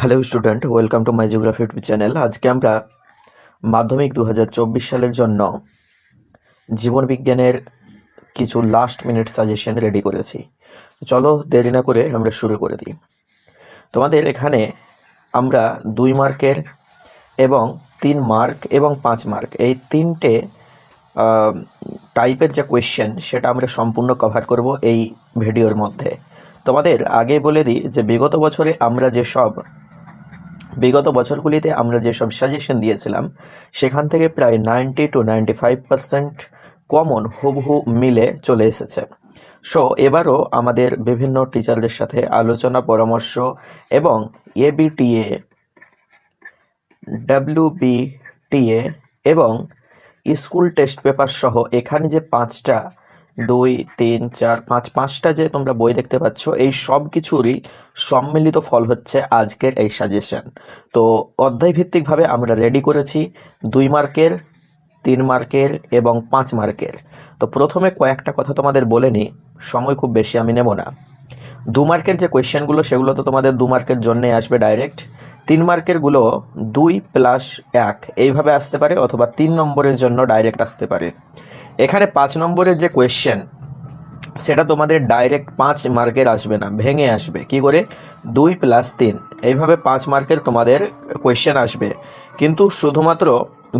Hello student welcome to my geography YouTube channel আজকে আমরা মাধ্যমিক দু হাজার চব্বিশ সালের জন্য জীবনবিজ্ঞানের কিছু লাস্ট মিনিট সাজেশন রেডি করেছি। চলো দেরি না করে আমরা শুরু করে দিই। তোমাদের এখানে আমরা দুই মার্কের এবং তিন মার্ক এবং পাঁচ মার্ক এই তিনটে টাইপের যে কোয়েশ্চেন সেটা আমরা সম্পূর্ণ কভার করব এই ভিডিওর মধ্যে। তোমাদের আগে বলে দিই যে বিগত বছরে আমরা যেসব বিগত বছরগুলিতে আমরা যেসব সাজেশন দিয়েছিলাম, সেখান থেকে প্রায় ninety two ninety five percent common হুবহু মিলে চলে এসেছে। সো এবারও আমাদের বিভিন্ন টিচারদের সাথে আলোচনা, পরামর্শ এবং এবিটিএ ডাব্লিউবিটিএ এবং স্কুল টেস্ট পেপার সহ এখানে যে পাঁচটা দুই, তিন, চার, পাঁচ, পাঁচটা যে তোমরা বই দেখতে পাচ্ছ, এই সব কিছুরই সম্মিলিত ফল হচ্ছে আজকের এই সাজেশন তো অধ্যায়ভিত্তিকভাবে আমরা রেডি করেছি দুই মার্কের, তিন মার্কের এবং পাঁচ মার্কের। তো প্রথমে কয়েকটা কথা তোমাদের বলে নিই, সময় খুব বেশি আমি নেব না। দু মার্কের যে কোয়েশ্চেনগুলো সেগুলো তো তোমাদের দু মার্কের জন্যে আসবে ডাইরেক্ট তিন মার্কেরগুলো দুই প্লাস এক, এইভাবে আসতে পারে অথবা তিন নম্বরের জন্য ডাইরেক্ট আসতে পারে। এখানে পাঁচ নম্বরের যে কোয়েশ্চেন সেটা তোমাদের ডাইরেক্ট পাঁচ মার্কের আসবে না, ভেঙে আসবে। কি করে? দুই প্লাস তিন। এইভাবে পাঁচ মার্কের তোমাদের কোয়েশ্চেন আসবে। কিন্তু শুধুমাত্র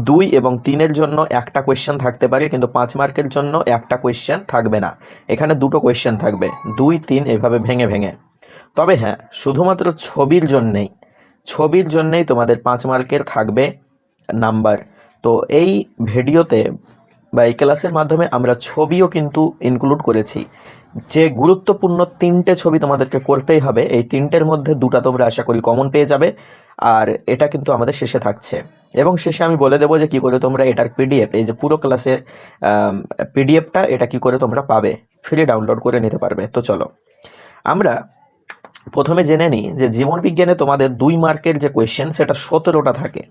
দুই এবং তিনের জন্য একটা কোয়েশ্চেন থাকতে পারে, কিন্তু পাঁচ মার্কের জন্য একটা কোয়েশ্চেন থাকবে না। এখানে দুটো কোয়েশ্চেন থাকবে। দুই, তিন এভাবে ভেঙে ভেঙে। তবে হ্যাঁ শুধুমাত্র ছবির জন্যেই ছবির জন্যেই তোমাদের পাঁচ মার্কের থাকবে নাম্বার তো এই ভিডিওতে বা এই ক্লাসের মাধ্যমে আমরা ছবিও কিন্তু ইনক্লুড করেছি। যে গুরুত্বপূর্ণ তিনটে ছবি তোমাদেরকে করতেই হবে, এই তিনটের মধ্যে দুটা তোমরা আশা করি কমন পেয়ে যাবে, আর এটা কিন্তু আমাদের শেষে থাকছে। এবং শেষে আমি বলে দেবো যে কি করে তোমরা এটার পিডিএফ এই যে পুরো ক্লাসের পিডিএফটা এটা কি করে তোমরা পাবে ফ্রি ডাউনলোড করে নিতে পারবে। তো চলো, আমরা প্রথমে জেনে নিই যে জীবন বিজ্ঞানে তোমাদের দুই মার্কের যে কোয়েশ্চেন সেটা সতেরোটা থাকে।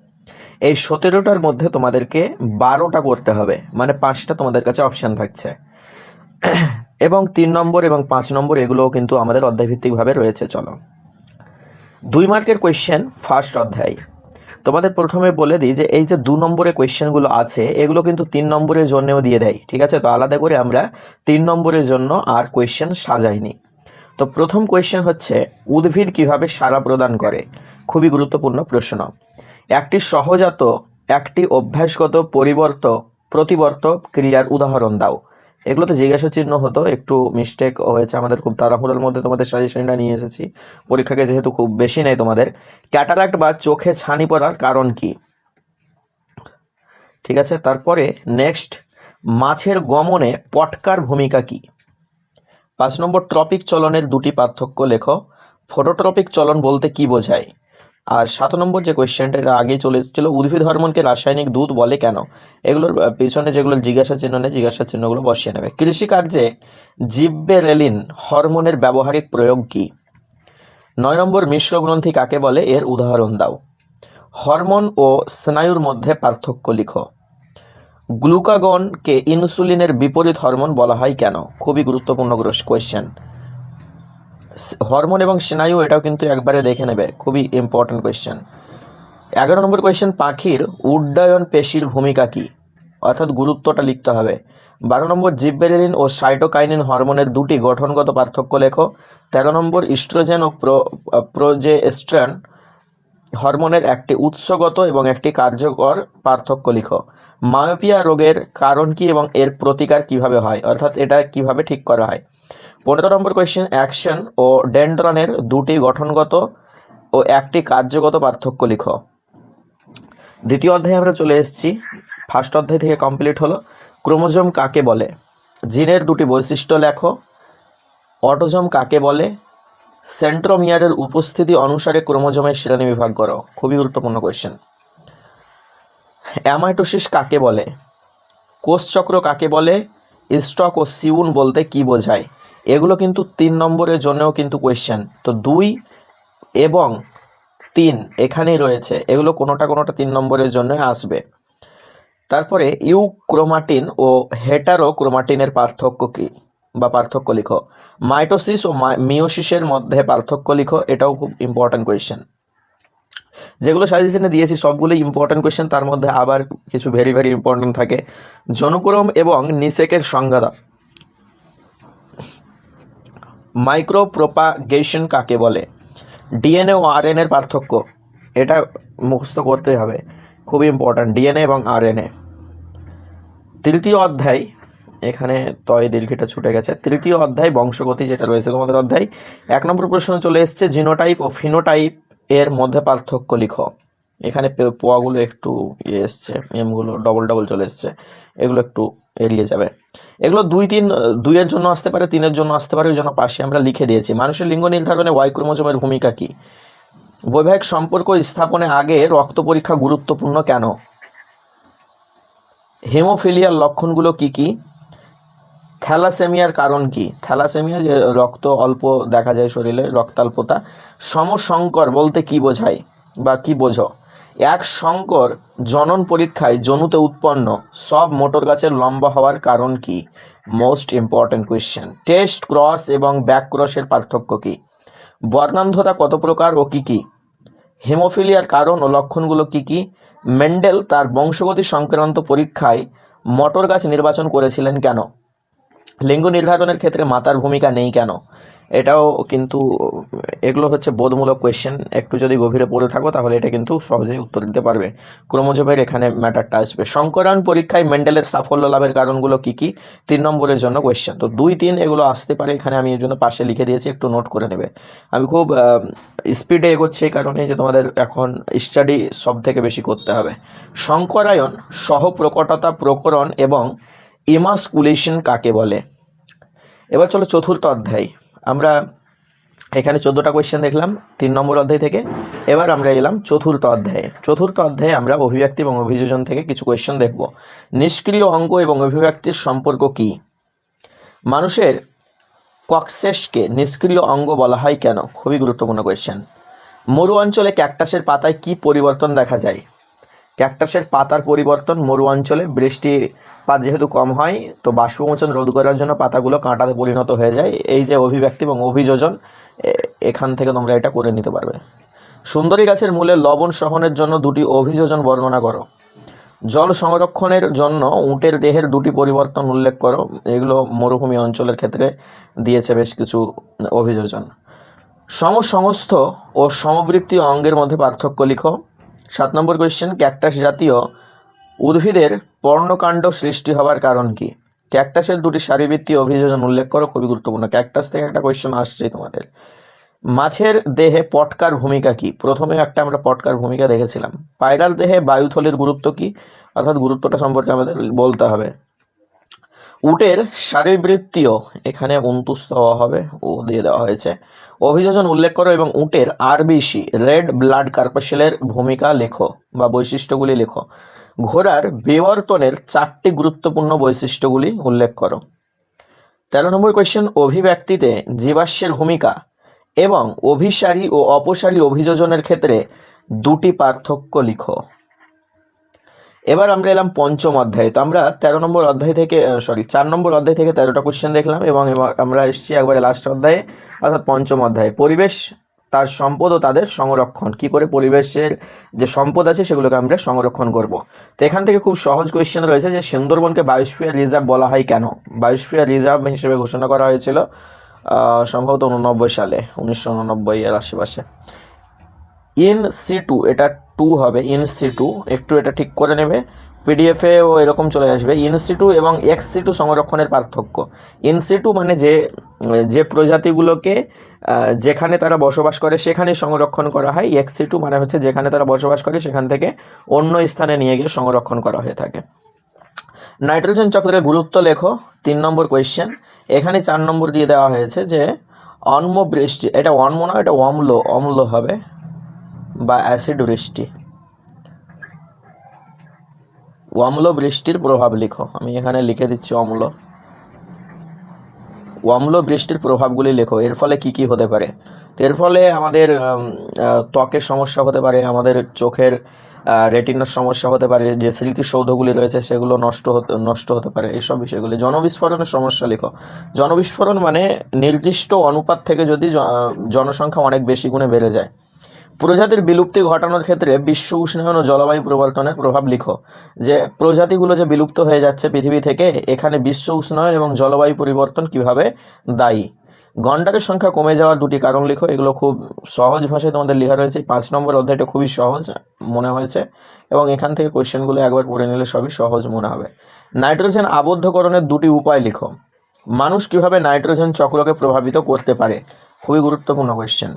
এই সতেরোটার মধ্যে তোমাদেরকে বারোটা করতে হবে। মানে পাঁচটা তোমাদের কাছে অপশান থাকছে। এবং তিন নম্বর এবং পাঁচ নম্বর এগুলোও কিন্তু আমাদের অধ্যায়ভিত্তিকভাবে রয়েছে, চলো। দুই মার্কের কোয়েশ্চেন ফার্স্ট অধ্যায়। তোমাদের প্রথমে বলে দিই যে, এই যে দু নম্বরের কোয়েশ্চেনগুলো আছে, এগুলো কিন্তু তিন নম্বরের জন্যও দিয়ে দেয়, ঠিক আছে? তো আলাদা করে আমরা তিন নম্বরের জন্য আর কোয়েশ্চেন সাজাইনি। তো প্রথম কোয়েশ্চেন হচ্ছে, উদ্ভিদ কীভাবে সাড়া প্রদান করে? খুবই গুরুত্বপূর্ণ প্রশ্ন। একটি সহজাত, একটি অভ্যাসগত পরিবর্ত, প্রতিবর্ত ক্রিয়ার উদাহরণ দাও। এগুলোতে জিজ্ঞাসা চিহ্ন হতো, একটু মিস্টেক হয়েছে আমাদের, খুব তাড়াহুড়োর মধ্যে তোমাদের সাজেশনটা নিয়ে এসেছি। পরীক্ষাকে যেহেতু খুব বেশি নেই তোমাদের ক্যাটারাক্ট বা চোখে ছানি পড়ার কারণ কি? ঠিক আছে, তারপরে নেক্সট মাছের গমনে পটকার ভূমিকা কি? পাঁচ নম্বর ট্রপিক চলনের দুটি পার্থক্য লেখো। ফটোট্রপিক চলন বলতে কি বোঝায়? আর সাত নম্বর যে কোয়েশ্চেনটা এটা আগেই চলে এসেছিল, উদ্ভিদ হরমোনকে রাসায়নিক দুধ বলে কেন? এগুলোর পিছনে যেগুলো জিজ্ঞাসা চিহ্ন নেই, জিজ্ঞাসা চিহ্নগুলো বসিয়ে নেবে। কৃষিকার্যে জিব্বেরেলিন হরমোনের ব্যবহারিক প্রয়োগ কি? নয় নম্বর মিশ্র গ্রন্থি কাকে বলে? এর উদাহরণ দাও। হরমোন ও স্নায়ুর মধ্যে পার্থক্য লিখো। গ্লুকাগনকে ইনসুলিনের বিপরীত হরমোন বলা হয় কেন? খুবই গুরুত্বপূর্ণ কোয়েশ্চেন হরমোন এবং স্নায়ু এটাও কিন্তু একবারে দেখে নেবে, খুবই ইম্পর্ট্যান্ট কোয়েশ্চেন এগারো নম্বর কোয়েশ্চেন পাখির উড্ডয়ন পেশির ভূমিকা কি? অর্থাৎ গুরুত্বটা লিখতে হবে। বারো নম্বর, জিব্বেরেলিন ও সাইটোকাইনিন হরমোনের দুটি গঠনগত পার্থক্য লেখো। তেরো নম্বর, ইস্ট্রোজেন ও প্রো প্রোজেস্ট্রন হরমোনের একটি উৎসগত এবং একটি কার্যকর পার্থক্য লিখো। মায়োপিয়া রোগের কারণ কি এবং এর প্রতিকার কীভাবে হয়? অর্থাৎ এটা কীভাবে ঠিক করা হয়? পনেরো নম্বর কোয়েশ্চেন অ্যাকশন ও ডেন্ড্রনের দুটি গঠনগত ও একটি কার্যগত পার্থক্য লিখো। দ্বিতীয় অধ্যায়ে আমরা চলে এসেছি। ফার্স্ট অধ্যায় থেকে কমপ্লিট হলো। ক্রোমোজোম কাকে বলে? জিনের দুটি বৈশিষ্ট্য লেখো। অটোজোম কাকে বলে? সেন্ট্রোমিয়ারের উপস্থিতি অনুসারে ক্রোমোজোমের শ্রেণি বিভাগ করো। খুবই গুরুত্বপূর্ণ কোয়েশ্চেন অ্যামাইটোসিস কাকে বলে? কোষচক্র কাকে বলে? স্টক ও সিউন বলতে কি বোঝায়? এগুলো কিন্তু তিন নম্বরের জন্যও কিন্তু কোয়েশ্চেন তো দুই এবং তিন এখানেই রয়েছে। এগুলো কোনোটা কোনোটা তিন নম্বরের জন্য আসবে। তারপরে ইউ ক্রোমাটিন ও হেটারো ক্রোমাটিনের পার্থক্য কী বা পার্থক্য লিখো। মাইটোসিস ও মিওসিসের মধ্যে পার্থক্য লিখো, এটাও খুব ইম্পর্ট্যান্ট কোয়েশ্চেন যেগুলো সাজেশনে দিয়েছি সবগুলো ইম্পর্টেন্ট কোয়েশ্চেন তার মধ্যে আবার কিছু ভেরি ভেরি ইম্পর্টেন্ট থাকে। জনুক্রম এবং নিষেকের সংজ্ঞা দাও। মাইক্রো প্রোপাগেশন কাকে বলে? ডিএনএ ও আরএনএ এর পার্থক্য, এটা মুখস্থ করতেই হবে। খুবই ইম্পর্ট্যান্ট ডিএনএ এবং আরএনএ। তৃতীয় অধ্যায়, এখানে তয় দীর্ঘিটা ছুটে গেছে। তৃতীয় অধ্যায়, বংশগতি যেটা রয়েছে তোমাদের অধ্যায়, এক নম্বর প্রশ্ন চলে এসছে, জিনোটাইপ ও ফিনোটাইপ এর মধ্যে পার্থক্য লিখো। এখানে পোয়াগুলো একটু ইয়ে এসছে, এমগুলো ডবল ডবল চলে এসছে। এগুলো একটু এড়িয়ে যাবে। এগুলো দুই তিন, দুইয়ের জন্য আসতে পারে, তিনের জন্য আসতে পারে, ওই জন্য পাশে আমরা লিখে দিয়েছি। মানুষের লিঙ্গ নির্ধারণে ওয়াই ভূমিকা কী? বৈবাহিক সম্পর্ক স্থাপনে আগে রক্ত পরীক্ষা গুরুত্বপূর্ণ কেন? হেমোফিলিয়ার লক্ষণগুলো কি কি? থ্যালাসেমিয়ার কারণ কি? থ্যালাসেমিয়া যে রক্ত অল্প দেখা যায় শরীরে, রক্তাল্পতা। সমসংকর বলতে কি বোঝায় বা কি বোঝো? এক শঙ্কর জনন পরীক্ষায় জনুতে উৎপন্ন। সব মোটর গাছের লম্বা হওয়ার কারণ কি? Most important question test cross এবং ব্যাক ক্রসের পার্থক্য কি? বর্ণান্ধতা কত প্রকার ও কি কি? হেমোফিলিয়ার কারণ ও লক্ষণগুলো কি কি? মেন্ডেল তার বংশগতি সংক্রান্ত পরীক্ষায় মটর গাছ নির্বাচন করেছিলেন কেন? লিঙ্গ নির্ধারণের ক্ষেত্রে মাতার ভূমিকা নেই কেন? এটাও কিন্তু এগুলো হচ্ছে বোধমূলক কোয়েশ্চেন একটু যদি গভীরে পড়ে থাকো, তাহলে এটা কিন্তু সহজেই উত্তর দিতে পারবে। ক্রোমোজোমের এখানে ম্যাটারটা আসবে। সংকরায়ন পরীক্ষায় মেন্ডেলের সাফল্য লাভের কারণগুলো কি কি? তিন নম্বরের জন্য কোয়েশ্চেন তো দুই তিন এগুলো আসতে পারে, এখানে আমি এর জন্য পাশে লিখে দিয়েছি, একটু নোট করে নেবে। আমি খুব স্পিডে এগোচ্ছি এই কারণে যে তোমাদের এখন স্টাডি সব থেকে বেশি করতে হবে। সংকরায়ন, সহপ্রকটতা প্রকরণ এবং ইমাসকুলেশন কাকে বলে? এবার চলো চতুর্থ অধ্যায়। আমরা এখানে চোদ্দোটা কোয়েশ্চেন দেখলাম, তিন নম্বর অধ্যায় থেকে। এবার আমরা এলাম চতুর্থ অধ্যায়ে। চতুর্থ অধ্যায়ে আমরা অভিব্যক্তি এবং অভিযোজন থেকে কিছু কোয়েশ্চেন দেখব। নিষ্ক্রিয় অঙ্গ এবং অভিব্যক্তির সম্পর্ক কি? মানুষের ককসেসকে নিষ্ক্রিয় অঙ্গ বলা হয় কেন? খুবই গুরুত্বপূর্ণ কোয়েশ্চেন মরু অঞ্চলে ক্যাকটাসের পাতায় কি পরিবর্তন দেখা যায়? ক্যাকটাসের পাতার পরিবর্তন মরু অঞ্চলে বৃষ্টিপাত যেহেতু কম হয়, তো বাষ্পমোচন রোধ করার জন্য পাতাগুলো কাঁটাতে পরিণত হয়ে যায়। এই যে অভিব্যক্তি এবং অভিযোজন এখান থেকে তোমরা এটা করে নিতে পারবে। সুন্দরী গাছের মূলে লবণ সহনের জন্য দুটি অভিযোজন বর্ণনা করো। জল সংরক্ষণের জন্য উটের দেহের দুটি পরিবর্তন উল্লেখ করো। এগুলো মরুভূমি অঞ্চলের ক্ষেত্রে দিয়েছে বেশ কিছু অভিযোজন। সমসংস্থ ও সমবৃত্তীয় অঙ্গের মধ্যে পার্থক্য লিখো। সাত নম্বর কোয়েশ্চেন ক্যাকটাস জাতীয় উদ্ভিদের পর্ণকাণ্ড সৃষ্টি হবার কারণ কি? ক্যাকটাসের দুটি সারিবৃত্তি অভিযোজন উল্লেখ করো, খুবই গুরুত্বপূর্ণ। ক্যাকটাস থেকে একটা কোয়েশ্চেন আসছে তোমাদের। মাছের দেহে পটকার ভূমিকা কি? প্রথমে একটা আমরা পটকার ভূমিকা দেখেছিলাম। পায়রার দেহে বায়ুথলির গুরুত্ব কি? অর্থাৎ গুরুত্বটা সম্পর্কে আমাদের বলতে হবে। উটের শারীরবৃত্তীয় এখানে উনতুস দেওয়া হবে, ও দিয়ে দেওয়া হয়েছে। অভিযোজন উল্লেখ করো এবং উটের আরবিসি, রেড ব্লাড কার্পাসেলের ভূমিকা লেখো বা বৈশিষ্ট্যগুলি লেখো। ঘোড়ার বিবর্তনের চারটি গুরুত্বপূর্ণ বৈশিষ্ট্যগুলি উল্লেখ করো। তেরো নম্বর কোয়েশ্চেন অভিব্যক্তিতে জীবাশ্মের ভূমিকা এবং অভিসারী ও অপসারী অভিযোজনের ক্ষেত্রে দুটি পার্থক্য লিখো। এবার আমরা এলাম পঞ্চম অধ্যায়ে। তো আমরা তেরো নম্বর অধ্যায় থেকে সরি চার নম্বর অধ্যায় থেকে তেরোটা কোশ্চেন দেখলাম এবং আমরা এসেছি একবারে লাস্ট অধ্যায়ে, অর্থাৎ পঞ্চম অধ্যায়ে। পরিবেশ, তার সম্পদ ও তাদের সংরক্ষণ। কি করে পরিবেশের যে সম্পদ আছে সেগুলোকে আমরা সংরক্ষণ করব। তো এখান থেকে খুব সহজ কোয়েশ্চেন রয়েছে যে সুন্দরবনকে বায়োস্ফিয়ার রিজার্ভ বলা হয় কেন? বায়োস্ফিয়ার রিজার্ভ হিসেবে ঘোষণা করা হয়েছিল সম্ভবত উননব্বই সালে, উনিশশো উননব্বই এর আশেপাশে। ইন সি টু এটা টু হবে ইন সি টু একটু এটা ঠিক করে নেবে। পিডিএফে ও এরকম চলে আসবে ইন সি টু এবং এক্স টু সংরক্ষণের পার্থক্য। ইন সি টু মানে যে যে প্রজাতিগুলোকে যেখানে তারা বসবাস করে সেখানে সংরক্ষণ করা হয়। এক্স টু মানে হচ্ছে যেখানে তারা বসবাস করে সেখান থেকে অন্য স্থানে নিয়ে গিয়ে সংরক্ষণ করা হয়ে থাকে। নাইট্রোজেন চক্রের গুরুত্ব লেখো, তিন নম্বর কোয়েশ্চেন এখানে চার নম্বর দিয়ে দেওয়া হয়েছে যে অন্ম বৃষ্টি এটা অন্ম না, এটা অম্ল অম্ল হবে। বা অ্যাসিড বৃষ্টি। অম্ল বৃষ্টির প্রভাব লিখো। আমি এখানে লিখে দিচ্ছি অম্ল। অম্ল বৃষ্টির প্রভাবগুলি লেখো। এর ফলে কি কি হতে পারে? এর ফলে আমাদের ত্বকের সমস্যা হতে পারে, আমাদের চোখের রেটিনার সমস্যা হতে পারে, যে স্মৃতিসৌধগুলি রয়েছে সেগুলো নষ্ট হতে নষ্ট হতে পারে এইসব বিষয়গুলি। জনবিস্ফোরণের সমস্যা লিখো। জনবিস্ফোরণ মানে নির্দিষ্ট অনুপাত থেকে যদি জনসংখ্যা অনেক বেশি গুণে বেড়ে যায়। প্রজাতির বিলুপ্তি ঘটানোর ক্ষেত্রে বিশ্ব উষ্ণায়ন ও জলবায়ু পরিবর্তনের প্রভাব লিখো। যে প্রজাতিগুলো যে বিলুপ্ত হয়ে যাচ্ছে পৃথিবী থেকে, এখানে বিশ্ব উষ্ণায়ন এবং জলবায়ু পরিবর্তন কীভাবে দায়ী? গন্ডারের সংখ্যা কমে যাওয়ার দুটি কারণ লিখো, এগুলো খুব সহজ ভাষায় তোমাদের লেখা রয়েছে। পাঁচ নম্বর অধ্যায়টা খুবই সহজ মনে হয়েছে এবং এখান থেকে কোয়েশ্চেনগুলো একবার পড়ে নিলে সবই সহজ মনে হবে। নাইট্রোজেন আবদ্ধকরণের দুটি উপায় লিখো। মানুষ কীভাবে নাইট্রোজেন চক্রকে প্রভাবিত করতে পারে? খুবই গুরুত্বপূর্ণ কোয়েশ্চেন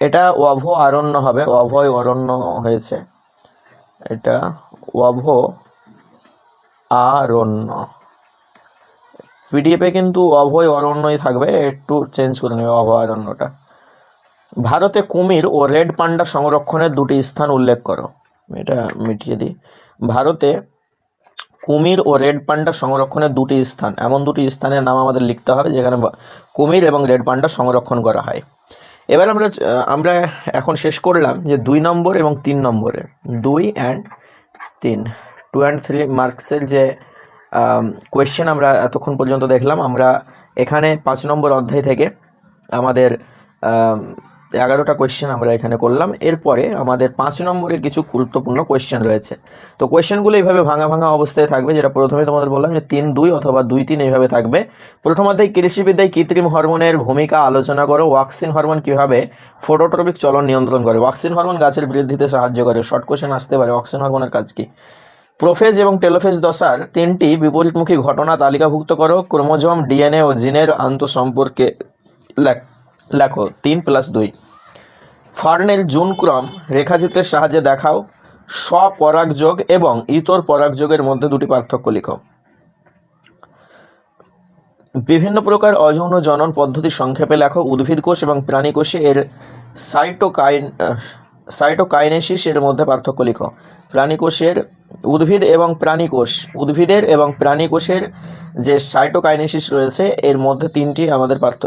এটা অভ আরণ্য হবে অভয় অরণ্য হয়েছে। এটা অভ আরণ্য। পিডিএফে কিন্তু অভয় অরণ্যই থাকবে, একটু চেঞ্জ করে নেবে অভয় অরণ্যটা ভারতে কুমির ও রেড পান্ডা সংরক্ষণের দুটি স্থান উল্লেখ করো। এটা মিটিয়ে দিই। ভারতে কুমির ও রেড পান্ডা সংরক্ষণের দুটি স্থান, এমন দুটি স্থানের নাম আমাদের লিখতে হবে যেখানে কুমির এবং রেড পান্ডা সংরক্ষণ করা হয়। এবার আমরা আমরা এখন শেষ করলাম যে দুই নম্বর এবং তিন নম্বরের। দুই অ্যান্ড তিন। টু অ্যান্ড থ্রি মার্কসের যে কোয়েশ্চেন আমরা এতক্ষণ পর্যন্ত দেখলাম, আমরা এখানে পাঁচ নম্বর অধ্যায় থেকে আমাদের এগারোটা কোয়েশ্চেন আমরা এখানে করলাম। এরপরে আমাদের পাঁচ নম্বরের কিছু গুরুত্বপূর্ণ কোয়েশ্চেন রয়েছে। তো কোয়েশ্চেনগুলো এইভাবে ভাঙা ভাঙা অবস্থায় থাকবে, যেটা প্রথমে তোমাদের বললাম যে তিন, দুই অথবা দুই, তিন এইভাবে থাকবে। প্রথম অধ্যায় কৃষিবিদ্যায় কৃত্রিম হরমোনের ভূমিকা আলোচনা করো। ওয়াক্সিন হরমোন কীভাবে ফটোট্রপিক চলন নিয়ন্ত্রণ করে? ওয়াক্সিন হরমোন গাছের বৃদ্ধিতে সাহায্য করে। শর্ট কোয়েশ্চেন আসতে পারে ওয়াক্সিন হরমোনের কাজ কি? প্রোফেজ এবং টেলোফেজ দশার তিনটি বিপরীতমুখী ঘটনা তালিকাভুক্ত করো। ক্রোমোজোম, ডিএনএ ও জিনের আন্তঃসম্পর্কে লেখ- লেখো, তিন প্লাস দুই। ফার্নেল জুনক্রম রেখাচিত্রের সাহায্যে দেখাও, স্বপরাগযোগ এবং ইতর পরাগযোগের মধ্যে দুটি পার্থক্য লিখো। বিভিন্ন প্রকার অযৌন জনন পদ্ধতি সংক্ষেপে লেখো উদ্ভিদ কোষ এবং প্রাণী কোষে এর সাইটোকাইন সাইটোকাইনেসিস এর মধ্যে পার্থক্য লিখো। প্রাণীকোষের উদ্ভিদ এবং প্রাণীকোষ, উদ্ভিদের এবং প্রাণীকোষের যে সাইটোকাইনেসিস রয়েছে, এর মধ্যে তিনটি আমাদের পার্থ,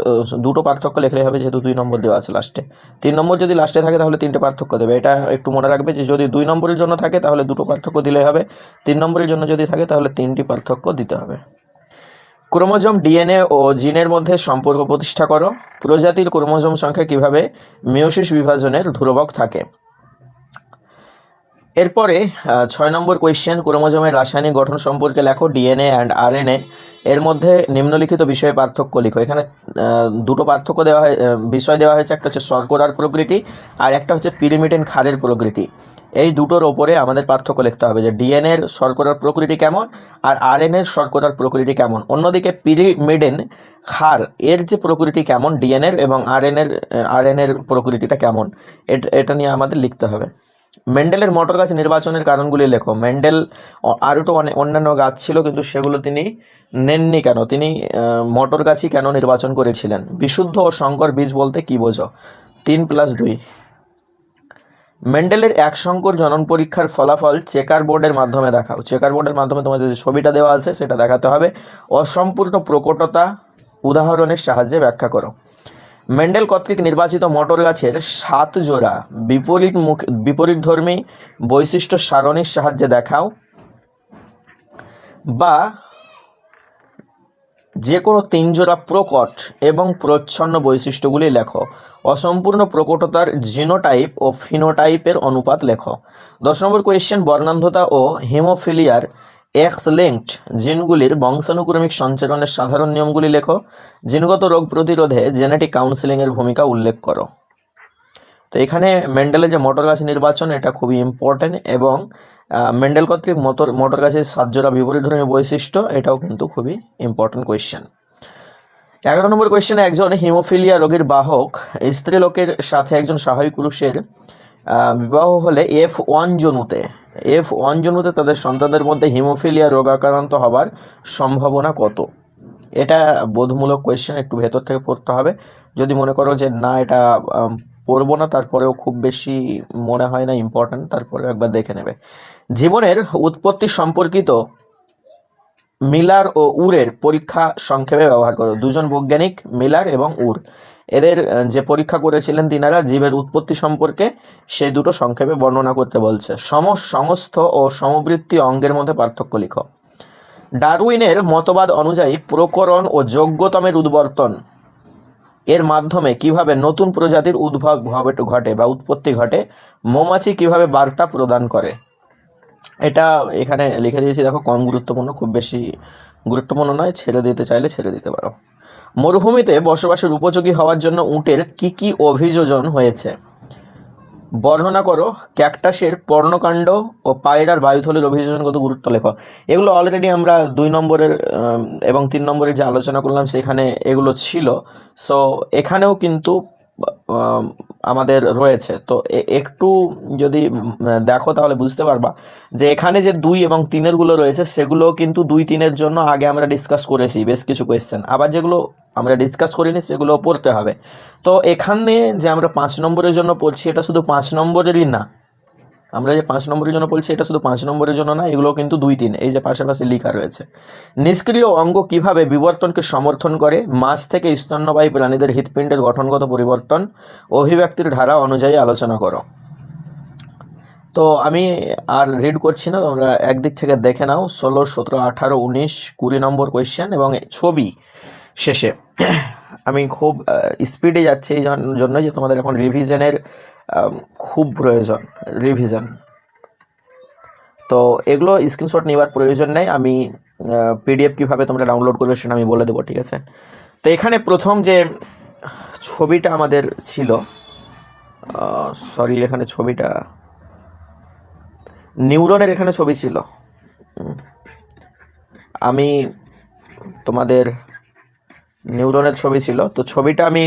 দুটো পার্থক্য লিখলে হবে, যেহেতু দুই নম্বর দেওয়া আছে লাস্টে তিন নম্বর যদি লাস্টে থাকে, তাহলে তিনটে পার্থক্য দেবে। এটা একটু মনে রাখবে যে, যদি দুই নম্বরের জন্য থাকে, তাহলে দুটো পার্থক্য দিলে হবে। তিন নম্বরের জন্য যদি থাকে, তাহলে তিনটি পার্থক্য দিতে হবে। ক্রোমোজোম ডিএনএ ও জিনের মধ্যে সম্পর্ক প্রতিষ্ঠা করো। প্রজাতির ক্রোমোজোম সংখ্যা কীভাবে মিওসিস বিভাজনের ধ্রুবক থাকে? এরপরে ছয় নম্বর কোয়েশ্চেন ক্রোমোজোমের রাসায়নিক গঠন সম্পর্কে লেখো, ডিএনএ অ্যান্ড আরএনএ। এর মধ্যে নিম্নলিখিত বিষয়ে পার্থক্য লিখো। এখানে দুটো পার্থক্য দেওয়া হয় বিষয় দেওয়া হয়েছে, একটা হচ্ছে শর্করার প্রকৃতি আর একটা হচ্ছে পিরিমিডিন ক্ষারের প্রকৃতি। এই দুটোর ওপরে আমাদের পার্থক্য লিখতে হবে যে ডিএনএর শর্করার প্রকৃতি কেমন আর আরএনএর শর্করার প্রকৃতি কেমন। অন্যদিকে পিরিমিডিন ক্ষার, এর যে প্রকৃতি কেমন ডিএনএর এবং আরএনএর আরএনএর প্রকৃতিটা কেমন, এটা নিয়ে আমাদের লিখতে হবে। মেন্ডেলের মটর গাছ নির্বাচনের কারণগুলি লেখো। মেন্ডেল আরও তো অনেক অন্যান্য গাছ ছিল কিন্তু সেগুলো তিনি নেননি কেন? তিনি মটর গাছই কেন নির্বাচন করেছিলেন? বিশুদ্ধ ও সংকর বীজ বলতে কি বোঝো? তিন প্লাস দুই। মেন্ডেলের এক সংকর জনন পরীক্ষার ফলাফল চেকার বোর্ডের মাধ্যমে দেখাও। চেকার বোর্ডের মাধ্যমে তোমাদের যে ছবিটা দেওয়া আছে, সেটা দেখাতে হবে। অসম্পূর্ণ প্রকটতা উদাহরণের সাহায্যে ব্যাখ্যা করো। মেন্ডেল কর্তৃক নির্বাচিত মটর গাছের সাত জোড়া বিপরীত মুখ, বিপরীতধর্মী বৈশিষ্ট্য সারণীর সাহায্যে দেখাও। বা যে কোনো তিন জোড়া প্রকট এবং প্রচ্ছন্ন বৈশিষ্ট্যগুলি লেখো। অসম্পূর্ণ প্রকটতার জিনোটাইপ ও ফিনোটাইপের অনুপাত লেখো। দশ নম্বর কোয়েশ্চেন, বর্ণান্ধতা ও হেমোফিলিয়ার এক্স লিঙ্কড জিনগুলির বংশানুক্রমিক সঞ্চালনের সাধারণ নিয়মগুলি লেখো। জিনগত রোগ প্রতিরোধে জেনেটিক কাউন্সেলিংয়ের ভূমিকা উল্লেখ করো। তো এখানে মেন্ডেলের যে মোটর গাছ নির্বাচন, এটা খুবই ইম্পর্টেন্ট এবং মেন্ডেল কর্তৃক মোটর মোটর গাছের সাতজোড়া বিপরীত ধর্মী বৈশিষ্ট্য, এটাও কিন্তু খুবই ইম্পর্টেন্ট কোয়েশ্চেন এগারো নম্বর কোয়েশ্চেনে একজন হিমোফিলিয়া রোগীর বাহক, স্ত্রী লোকের সাথে একজন স্বাভাবিক পুরুষের বিবাহ হলে এফ ওয়ান জনুতে এফ ওয়ান জনুতে তাদের সন্তানদের মধ্যে হিমোফিলিয়া রোগাক্রান্ত হবার সম্ভাবনা কত? এটা বোধমূলক কোয়েশ্চেন একটু ভেতর থেকে পড়তে হবে। যদি মনে করো যে না, এটা পড়ব না, তারপরেও খুব বেশি মনে হয় না ইম্পর্ট্যান্ট তারপরেও একবার দেখে নেবে। জীবনের উৎপত্তি সম্পর্কিত মিলার ও উরের পরীক্ষা সংক্ষেপে ব্যবহার করো। দুজন বৈজ্ঞানিক, মিলার এবং উর। এদের যে পরীক্ষা করেছিলেন তিনারা, জীবের উৎপত্তি সম্পর্কে সেই দুটো সংক্ষেপে বর্ণনা করতে বলছে। সম সমস্ত ও সমবৃত্তি অঙ্গের মধ্যে পার্থক্য লিখো। ডারউইনের মতবাদ অনুযায়ী প্রকরণ ও যোগ্যতমের উদ্বর্তন এর মাধ্যমে কীভাবে নতুন প্রজাতির উদ্ভব ভাবে ঘটে বা উৎপত্তি ঘটে, মৌমাছি কীভাবে বার্তা প্রদান করে। এটা এখানে লিখে দিয়েছি, দেখো কম গুরুত্বপূর্ণ, খুব বেশি গুরুত্বপূর্ণ নয়, ছেড়ে দিতে চাইলে ছেড়ে দিতে পারো। মরুভূমিতে বসবাসের উপযোগী হওয়ার জন্য উটের কি কি অভিযোজন হয়েছে? বর্ণনা করো, ক্যাকটাসের পর্ণকাণ্ড ও পায়রার বায়ুথলির অভিযোজনগত গুরুত্ব লেখো। এগুলো অলরেডি আমরা দুই নম্বরের এবং তিন নম্বরের যে আলোচনা করলাম, সেখানে এগুলো ছিল। সো এখানেও কিন্তু আমাদের রয়েছে। তো একটু যদি দেখো তাহলে বুঝতে পারবা যে এখানে যে দুই এবং তিনেরগুলো রয়েছে, সেগুলো কিন্তু দুই তিনের জন্য আগে আমরা ডিসকাস করেছি, বেশ কিছু কোয়েশ্চেন আবার যেগুলো আমরা ডিসকাস করিনি সেগুলো পড়তে হবে। তো এখানে যে আমরা পাঁচ নম্বরের জন্য পড়ছি, এটা শুধু পাঁচ নম্বরেরই না আমরা যে পাঁচ নম্বরের জন্য বলছি, এটা শুধু পাঁচ নম্বরের জন্য না, এগুলো কিন্তু দুই তিন, এই যে পাশাপাশি লেখা রয়েছে। নিষ্ক্রিয় অঙ্গ কীভাবে বিবর্তনকে সমর্থন করে? মাছ থেকে স্তন্যবায়ী প্রাণীদের হৃৎপিণ্ডের গঠনগত পরিবর্তন। অভিব্যক্তির ধারা অনুযায়ী আলোচনা করো। তো আমি আর রিড করছি না, তোমরা একদিক থেকে দেখে নাও। ষোলো, সতেরো, আঠারো, উনিশ, কুড়ি নম্বর কোয়েশ্চেন এবং ছবি শেষে। আমি খুব স্পিডে যাচ্ছি এই জন- জন্য যে তোমাদের এখন রিভিশনের খুব প্রয়োজন রিভিশন তো এগুলো স্ক্রিনশট নেওয়ার প্রয়োজন নেই, আমি পিডিএফ কীভাবে তোমরা ডাউনলোড করবে সেটা আমি বলে দেবো, ঠিক আছে? তো এখানে প্রথম যে ছবিটা আমাদের ছিল সরি এখানে ছবিটা, নিউরনের এখানে ছবি ছিল। আমি তোমাদের নিউরনের ছবি ছিল, তো ছবিটা আমি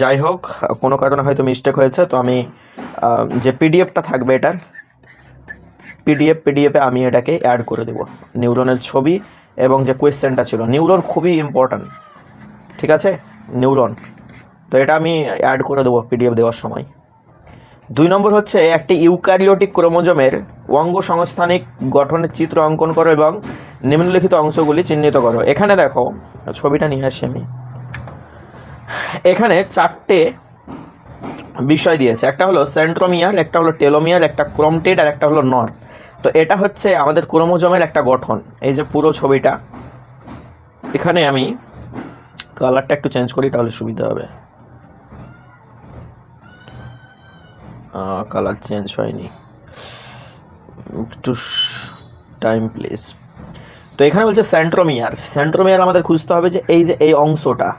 যাই হোক, কোনো কারণে হয়তো মিস্টেক হয়েছে, তো আমি যে পিডিএফটা থাকবে এটার পিডিএফ পিডিএফে আমি এটাকে অ্যাড করে দেব। নিউরনের ছবি এবং যে কোয়েশ্চেনটা ছিল নিউরন খুবই ইম্পর্ট্যান্ট ঠিক আছে? নিউরন তো এটা আমি অ্যাড করে দেবো পিডিএফ দেওয়ার সময়। দুই নম্বর হচ্ছে একটি ইউক্যারিওটিক ক্রোমোজোমের অঙ্গ সংস্থানিক গঠনের চিত্র অঙ্কন করো এবং নিম্নলিখিত অংশগুলি চিহ্নিত করো। এখানে দেখো, ছবিটা নিয়ে আসি আমি। এখানে চারটে বিষয় দিয়েছে। একটা হলো সেন্ট্রোমিয়ার একটা হলো টেলোমিয়ার একটা ক্রোমটেড আর একটা হলো নর তো এটা হচ্ছে আমাদের ক্রোমোজোমের একটা গঠন। এই যে পুরো ছবিটা, এখানে আমি কালারটা একটু চেঞ্জ করি, তাহলে সুবিধা হবে। কালার চেঞ্জ হয়নি। একটু টাইম প্লিজ তো এখানে বলছে সেন্ট্রোমিয়ার সেন্ট্রোমিয়ার আমাদের খুঁজতে হবে যে এই যে এই অংশটা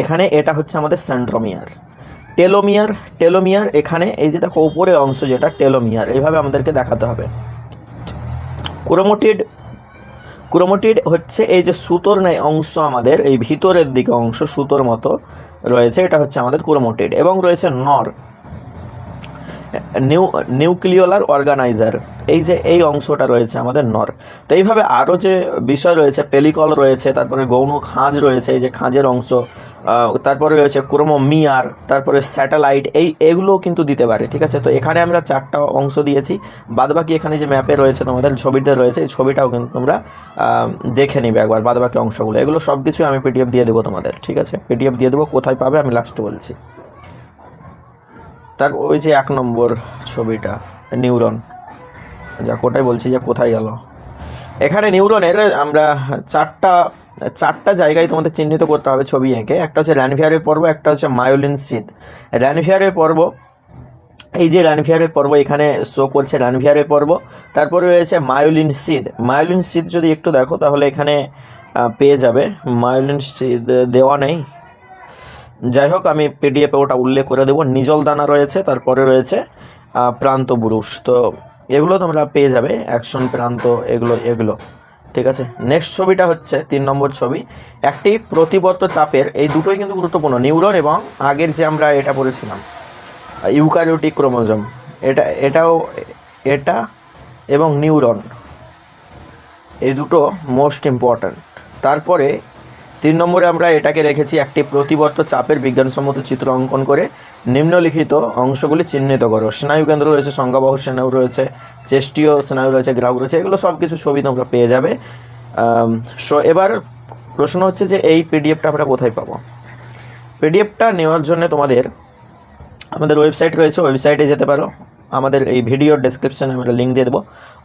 এখানে এটা হচ্ছে আমাদের সেন্ট্রোমিয়ার টেলোমিয়ার টেলোমিয়ার এখানে, এই যে দেখো উপরের অংশ যেটা, টেলোমিয়ার, এইভাবে আমাদেরকে দেখাতে হবে। ক্রোমোটিড ক্রোমোটিড হচ্ছে এই যে সুতোর ন্যায় অংশ আমাদের, এই ভিতরের দিকে অংশ সুতোর মতো রয়েছে, এটা হচ্ছে আমাদের ক্রোমোটিড। এবং রয়েছে নর, নিউ, নিউক্লিওলার অর্গানাইজার, এই যে এই অংশটা রয়েছে আমাদের নর। তো এইভাবে আরও যে বিষয় রয়েছে, পেলিকল রয়েছে, তারপরে গৌণ খাঁজ রয়েছে, এই যে খাঁজের অংশ তারপরে রয়েছে ক্রোমোমিয়ার তারপরে স্যাটেলাইট, এই এগুলোও কিন্তু দিতে পারে, ঠিক আছে? তো এখানে আমরা চারটা অংশ দিয়েছি, বাদবাকি এখানে যে ম্যাপে রয়েছে তোমাদের, ছবিতে রয়েছে, এই ছবিটাও কিন্তু তোমরা দেখে নিবে একবার, বাদবাকি অংশগুলো। এগুলো সব কিছুই আমি পিডিএফ দিয়ে দেবো তোমাদের, ঠিক আছে? পিডিএফ দিয়ে দেবো, কোথায় পাবে আমি লাস্টে বলছি। তার ওই যে এক নম্বর ছবিটা, নিউরন যা কোটাই বলছি যে কোথায় গেল। এখানে নিউরনের আমরা চারটা চারটা জায়গায় তোমাদের চিহ্নিত করতে হবে ছবি এঁকে। একটা হচ্ছে র্যানভিয়ারের পর্ব, একটা হচ্ছে মায়োলিন সিদ র্যানভিয়ারের পর্ব, এই যে র্যানভিয়ারের পর্ব এখানে শো করছে র্যানভিয়ারের পর্ব। তারপরে রয়েছে মায়োলিন সিদ মায়োলিন সিদ যদি একটু দেখো, তাহলে এখানে পেয়ে যাবে। মায়োলিন সিদ দেওয়া নেই। যাই হোক, আমি পিডিএফে ওটা উল্লেখ করে দেবো। নিজল দানা রয়েছে, তারপরে রয়েছে প্রান্ত বুরুষ তো এগুলো তোমরা পেয়ে যাবে, অ্যাকশন প্রান্ত, এগুলো এগুলো। ঠিক আছে? নেক্সট ছবিটা হচ্ছে তিন নম্বর ছবি। একটি প্রতিবর্ত চাপের, এই দুটোই কিন্তু গুরুত্বপূর্ণ। নিউরন এবং আগের যে আমরা এটা পড়েছিলাম, ইউক্যারিওটিক ক্রোমোজোম। এটা, এটাও, এটা এবং নিউরন, এই দুটো মোস্ট ইম্পর্ট্যান্ট তারপরে তিন নম্বরে আমরা এটাকে রেখেছি একটি প্রতিবর্ত চাপের বিজ্ঞানসম্মত চিত্র অঙ্কন করে। নিম্নলিখিত অংশগুলি চিহ্নিত করো। স্নায়ু কেন্দ্র রয়েছে, সংজ্ঞাবাহু স্নায়ু রয়েছে, চেষ্টীয় স্নায়ু রয়েছে, গ্রাহক রয়েছে, এগুলো সব কিছু ছবি তোমরা পেয়ে যাবে। সো এবার প্রশ্ন হচ্ছে যে এই পিডিএফটা আমরা কোথায় পাবো? পিডিএফটা নেওয়ার জন্য তোমাদের, আমাদের ওয়েবসাইট রয়েছে ওয়েবসাইটে যেতে পারো। আমাদের এই ভিডিওর ডেসক্রিপশনে আমরা লিঙ্ক দিয়ে দেবো।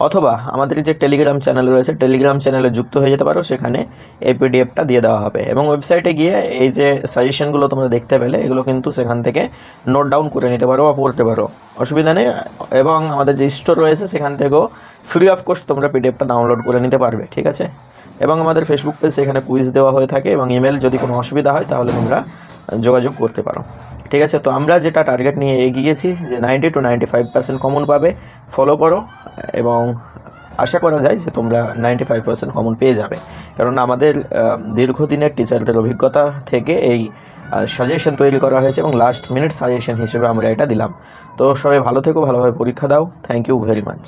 অথবা আমাদের যে টেলিগ্রাম চ্যানেল রয়েছে টেলিগ্রাম চ্যানেলে যুক্ত হয়ে যেতে পারো, সেখানে এই পিডিএফটা দিয়ে দেওয়া হবে। এবং ওয়েবসাইটে গিয়ে এই যে সাজেশনগুলো তোমরা দেখতে পেলে, এগুলো কিন্তু সেখান থেকে নোট ডাউন করে নিতে পারো বা পড়তে পারো। অসুবিধা নেই। এবং আমাদের যে স্টোর রয়েছে, সেখান থেকেও ফ্রি অফ কোর্স তোমরা পিডিএফটা ডাউনলোড করে নিতে পারবে, ঠিক আছে? এবং আমাদের ফেসবুক পেজ সেখানে কুইজ দেওয়া হয়ে থাকে এবং ইমেল যদি কোনো অসুবিধা হয়, তাহলে তোমরা যোগাযোগ করতে পারো। ঠিক আছে? তো আমরা যেটা টার্গেট নিয়ে এগিয়েছি যে ninety two ninety five percent common পাবে ফলো করো এবং আশা করা যায় যে তোমরা নাইনটি ফাইভ পার্সেন্ট কমন পেয়ে যাবে। কারণ আমাদের দীর্ঘদিনের টিচারদের অভিজ্ঞতা থেকে এই সাজেশন তৈরি করা হয়েছে এবং লাস্ট মিনিট সাজেশন হিসেবে আমরা এটা দিলাম। তো সবাই ভালো থেকো, ভালোভাবে পরীক্ষা দাও। Thank you very much